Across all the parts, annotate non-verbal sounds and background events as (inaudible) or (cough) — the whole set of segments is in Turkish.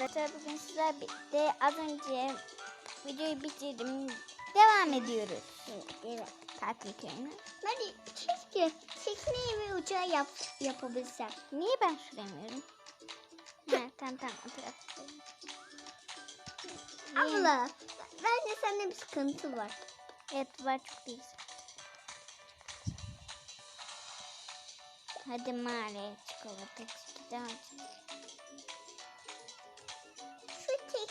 arkadaşlar bugün sizler birlikte az önce videoyu bitirdim. Devam ediyoruz. Evet. Tatil köyüne. Hadi keşke tekneyi ve uçağı yap, yapabilsem. Niye ben süremiyorum? ha, (laughs) tamam tamam. Abla bence sende bir sıkıntı var. Evet var çok değil. Hadi mağaraya çikolata çıkacağım.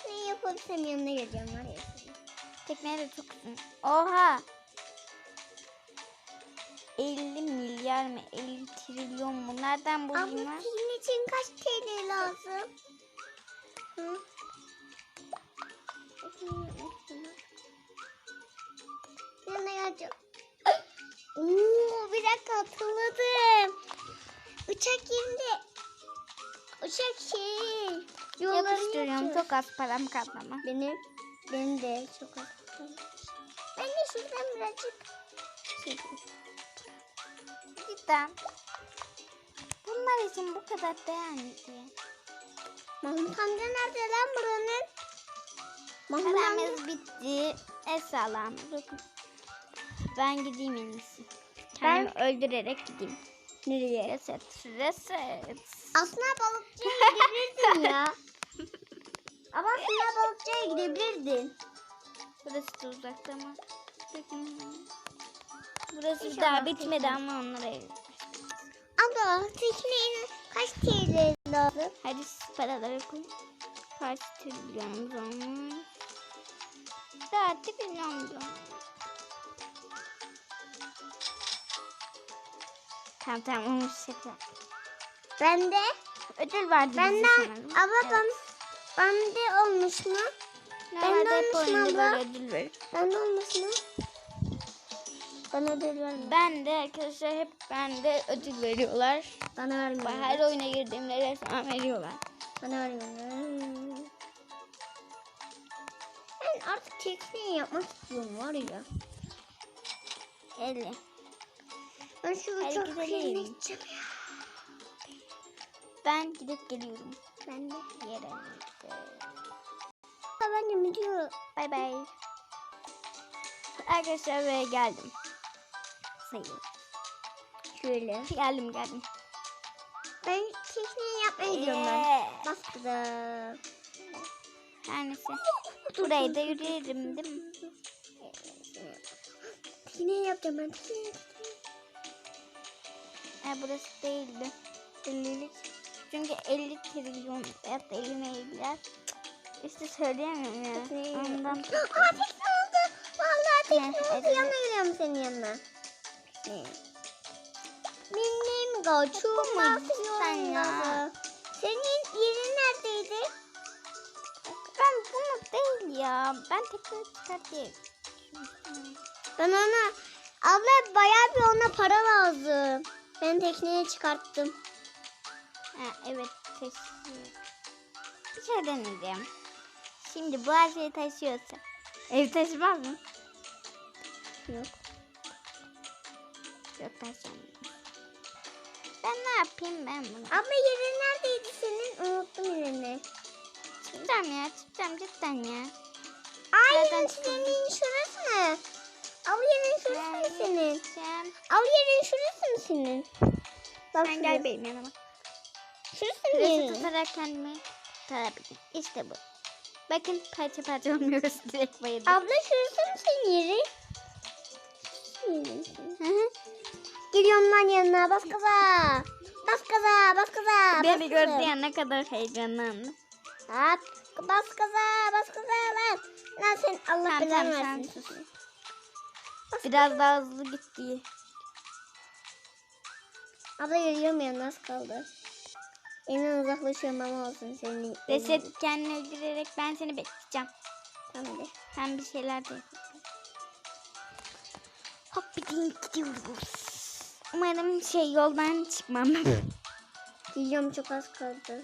Şu tekneyi yapabilsem yanına geleceğim var ya. senin. Tekne de çok uzun. Oha! 50 milyar mı? 50 trilyon mu? Nereden bulayım ben? senin için kaç TL lazım? Hı? Yanına geleceğim. Oo, bir dakika hatırladım. Çok az param kaldı ama. Benim benim de çok az. Ben de şuradan birazcık şey. Cidden. Bunlar için bu kadar değerli diye. Mahmut amca nerede lan buranın? Mahmut amca. Paramız bitti. Esselam. Ben gideyim en iyisi. Kendimi öldürerek gideyim. Nereye? Reset. Reset. Aslında balıkçıya gidebilirdin ya. (laughs) Ama aslında balıkçıya gidebilirdin. Burası da uzakta ama. Burası İnşallah daha bitmedi ama onlara. Abla teknenin kaç TL lazım? Hadi siz paraları koy. Kaç trilyonumuz olmuş? Daha trilyonumuz olmuş. Tamam tamam olmuş şaka. Bende. Ödül vardı bize Benden. Abla Evet. Ben, bende olmuş mu? Normalde hep olmuş mu oyunda abla? ödül verir. Bende olmuş mu? Bana ödül verme. Ben de arkadaşlar hep bende ödül veriyorlar. Bana vermiyor. Ben her oyuna girdiğimde resmen veriyorlar. Bana vermiyor. Ben artık tekneyi yapmak istiyorum var ya. 50. Ben şu Hadi uçak gidelim. yerine gideceğim ya. Ben gidip geliyorum. Ben de. Yere. Ben de gidiyorum. Bay bay. Arkadaşlar ve geldim. Sayın. Şöyle. Geldim geldim. Ben tekneyi yapmaya gidiyorum ben. Ee, Baskıda. Her neyse. (laughs) Burayı da yürüyelim değil mi? Tekneyi yapacağım ben. Tekneyi yapacağım. E, burası değildi. 50'lik. Çünkü 50 trilyon da 50 milyar. İşte söyleyemiyorum ya. Ondan. Aa tekne oldu. Vallahi tekne Ne? oldu. Evet. Yanına geliyorum senin yanına. Ne? Benim sen ya? Senin yerin neredeydi? Ben bunu değil ya. Ben tekrar çıkartayım. Ben ona abla bayağı bir ona para lazım. Ben tekneye çıkarttım. Ha, evet taşıyor. Bir şey deneyeceğim. Şimdi bu her şeyi taşıyorsa. Ev taşımaz mı? Yok. Yok taşımıyor. Ben ne yapayım ben bunu? Abla yerin neredeydi senin? Unuttum yerini. Çıkacağım ya çıkacağım cidden ya. Ay senin şurası mı? Abla yerin şurası mı senin? Sen, Abla yerin şurası mı senin? Bak sen şurası. gel benim yanıma. Şurası yerin? tutarak kendimi tutabilirim. İşte bu. Bakın parça parça olmuyoruz (laughs) direkt bayıldım. Abla şurası mı senin hı. Geliyorum lan yanına bas gaza. Bas gaza bas gaza. Beni gördü ya ne kadar heyecanlandı. Hop, bas gaza bas gaza lan. Lan sen Allah Tamam, belanı tamam, versin. sus. Biraz daha hızlı gitti. Abla geliyorum ya nasıl kaldı? Elinden uzaklaşıyorum ama olsun senin. Reset kendini öldürerek ben seni bekleyeceğim. Tamam hadi. Sen bir şeyler de. Hop bir din gidiyoruz. Umarım şey yoldan çıkmam. Geliyorum çok az kaldı.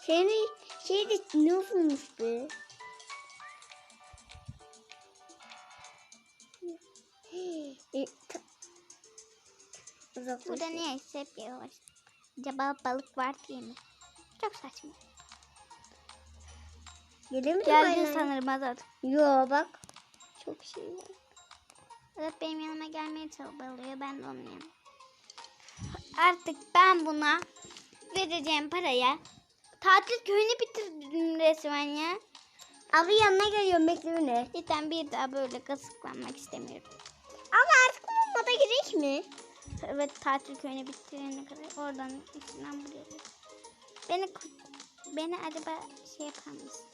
Senin şey de ne olmuş be? E, Burada niyeyse hep yavaş. Acaba balık var diye mi? Çok saçma. Gelemedim Geldin hala. sanırım Azat. Yo bak. Çok şey var. Azat benim yanıma gelmeye çabalıyor. Ben de onun. Artık ben buna vereceğim paraya tatil köyünü bitirdim resmen ya. Abi yanına geliyorum bekle beni. Cidden bir daha böyle kazıklanmak istemiyorum. Ama artık bu moda girecek mi? Evet tatil köyünü bitirene kadar oradan içinden buraya. Beni beni acaba şey yapar mısın?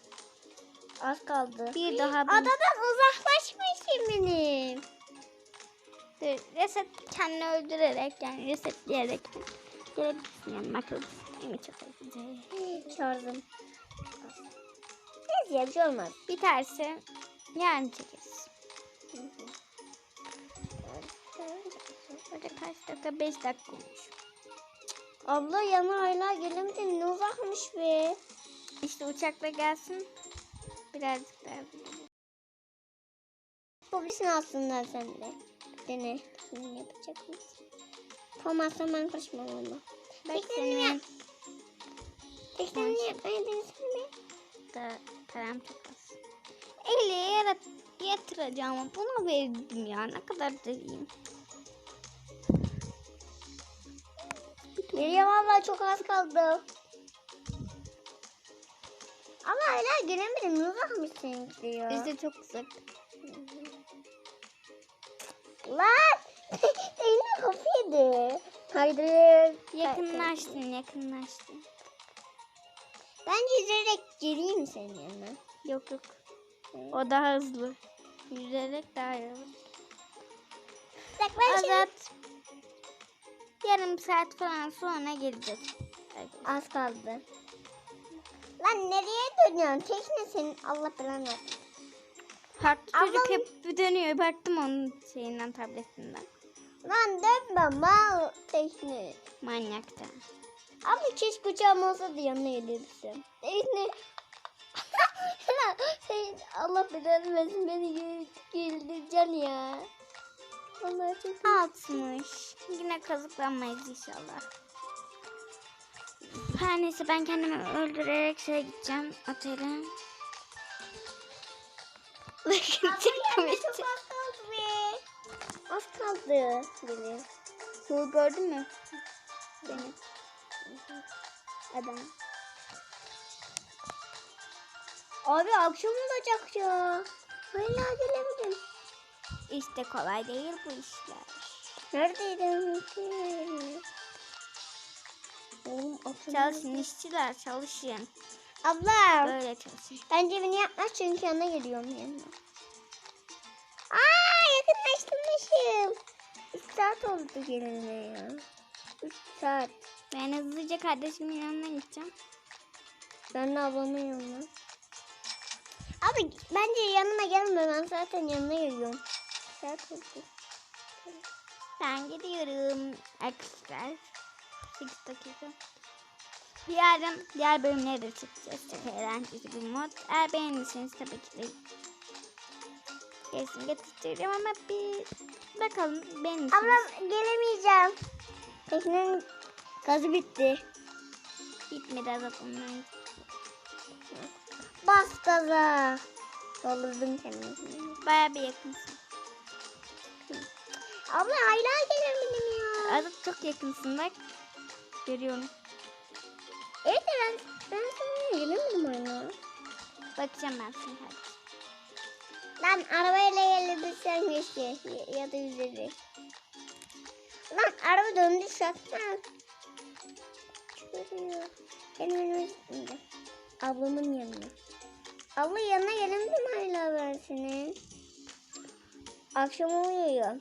Az kaldı. Bir daha bir- Adadan uzaklaşmışım benim. Dur, reset kendini öldürerek yani resetleyerek gelebilirsin yanıma kılırsın. Benim çok acıdı. Çağırdım. Neyse bir şey olmaz. Biterse yarın çekeriz. Burada kaç dakika? 5 dakika olmuş. Abla yana hala gelemedim. Ne uzakmış be. İşte uçakla gelsin. Birazcık daha Yapabilirsin aslında sen de. Dene. Şimdi yapacak mısın? Yapamazsan ben karışmam ama. Bak Teknenin senin yap. Teknenin yapmaya denesin mi? da param çok az. 50 yarat yatıracağım bunu verdim ya. Ne kadar da iyiyim. Geriye valla çok az kaldı. Ama hala gelemedim. Ne uzakmış seninki diyor. Bizde çok uzak. Lan! (laughs) Eline kapı yedi. Haydi. Yakınlaştın yakınlaştın. Ben yüzerek geleyim senin yanına. Yok yok. O daha hızlı. Yüzerek daha iyi olur. Bak ben şimdi... Yarım saat falan sonra geleceğiz. Az kaldı. Lan nereye dönüyorsun? Tekne senin Allah belanı versin. Bak çocuk Ablam- hep dönüyor. Baktım onun şeyinden tabletinden. Lan dönme mal tekne. Manyakta. Ama keşke uçağım olsa da yanına gelebilsem. Tekne. (laughs) Lan sen Allah belanı versin beni gö- güldüreceksin ya. Allah çok Altmış. Yine kazıklanmayız inşallah. Her neyse ben kendimi öldürerek şeye gideceğim otele. Bakın çıkmıştı. az kaldı be. Az kaldı. Benim. Soğuk gördün mü? Benim. Adam. Abi akşam olacak ya. Hala gelemedim. İşte kolay değil bu işler. Neredeydin? Oğlum akşam Çalışın işçiler çalışın. Abla. Böyle çalışın. Bence beni yapma çünkü yana geliyorum yanına. Aa yakınlaştırmışım. 3 saat oldu gelene ya. 3 saat. Ben hızlıca kardeşimin yanına gideceğim. Ben de ablamın yanına. Abi bence yanıma gelme ben zaten yanına geliyorum. Saat oldu. Ben gidiyorum arkadaşlar. 8 dakika. Yarın diğer bölümlere de çıkacağız. Çok eğlenceli bir mod. Eğer beğenirseniz tabii ki de kesin getireceğim ama bir bakalım beğenirsiniz. Ablam gelemeyeceğim. Teknenin gazı bitti. Bitmedi azap onlar. Bas gaza. Doldurdum kendimi. Baya bir yakınsın. Abla hala gelemedim ya. Azap çok yakınsın bak. Görüyorum. Evet ben, ben sana gelemedim hala. Bakacağım ben sana hadi. Lan arabayla gelebilsen keşke. Ya, da yüzerek. Lan araba döndü şaktan. Çıkarıyor. Benim önüme gitmedi. Ablamın yanına. Abla yanına gelemedim hala ben senin. Akşam oluyor.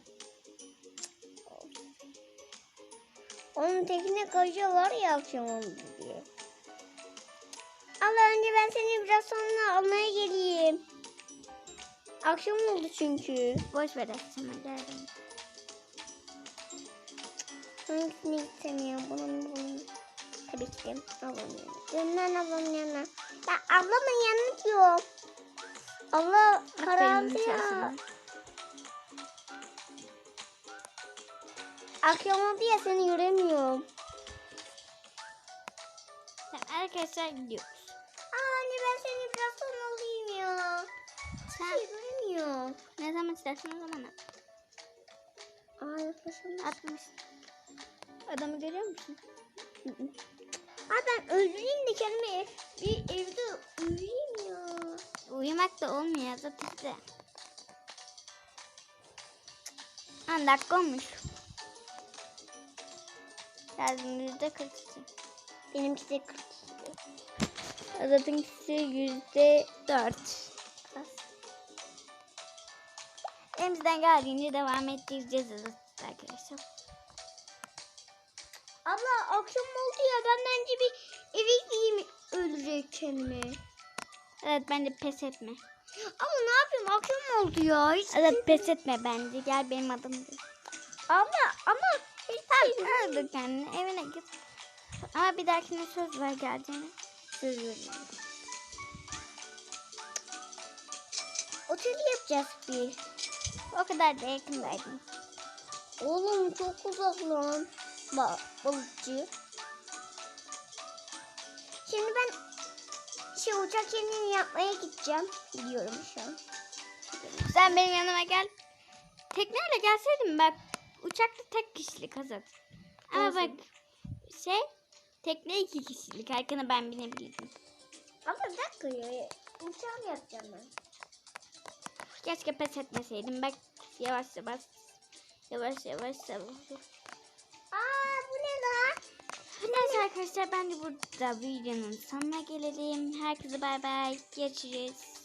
Onun tekne koca var ya akşam oldu diye. Allah önce ben seni biraz sonra almaya geleyim. Akşam oldu çünkü. Boş ver akşama geldim. Hangisine gitsem ya? Bunun bunun. Tabii ki de ablamın yanına. Dönlen ablamın yanına. Ya ablamın yanına diyor. Allah Aferin ya. Akşam oldu ya seni göremiyorum. Tamam, arkadaşlar gidiyoruz. Aa anne ben seni biraz sonra şey göremiyorum. Ne zaman istersen o zaman at. Aa yaklaşamaz. Atmış. Adamı görüyor musun? Aa ben öldüreyim de kendimi bir evde uyuyayım ya. Uyumak da olmuyor zaten işte. Ha dakika olmuş. Yazdım yüzde 42. Benimki de 42. Azat'ınkisi yüzde 4. Elimizden geldiğince devam ettireceğiz Azat arkadaşlar. Abla akşam oldu ya ben bence bir eve gideyim öldürecek kendimi. Evet bence pes etme. Ama ne yapayım akşam oldu ya. Hiç Azat pes etme bence. Gel benim adım ama hiç Tamam öldür kendini evine git. Ama bir dahakine söz ver geleceğine. Söz veriyorum. Otel yapacağız bir. O kadar da yakındaydın. Oğlum çok uzak lan. Bak balıkçı. Şimdi ben şey uçak yemini yapmaya gideceğim. Gidiyorum şu an. Sen benim yanıma gel. Tekneyle gelseydin bak. Uçakta tek kişilik Azat. Ama Olsun. bak şey tekne iki kişilik. Arkana ben binebilirdim. Ama bir dakika ya. Uçağım yapacağım ben. Keşke pes etmeseydim. Bak yavaş yavaş. Yavaş yavaş yavaş. Aa bu ne lan? Neyse arkadaşlar ben de burada videonun sonuna gelelim. Herkese bay bay. Görüşürüz.